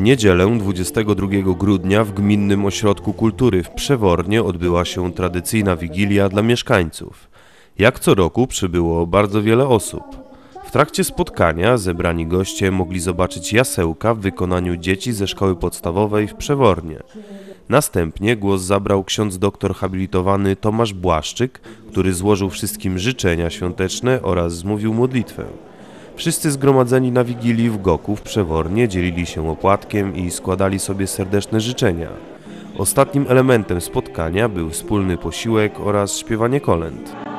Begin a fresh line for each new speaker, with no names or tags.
niedzielę 22 grudnia w Gminnym Ośrodku Kultury w Przewornie odbyła się tradycyjna wigilia dla mieszkańców. Jak co roku przybyło bardzo wiele osób. W trakcie spotkania zebrani goście mogli zobaczyć jasełka w wykonaniu dzieci ze szkoły podstawowej w Przewornie. Następnie głos zabrał ksiądz doktor habilitowany Tomasz Błaszczyk, który złożył wszystkim życzenia świąteczne oraz zmówił modlitwę. Wszyscy zgromadzeni na Wigilii w Goku w Przewornie dzielili się opłatkiem i składali sobie serdeczne życzenia. Ostatnim elementem spotkania był wspólny posiłek oraz śpiewanie kolęd.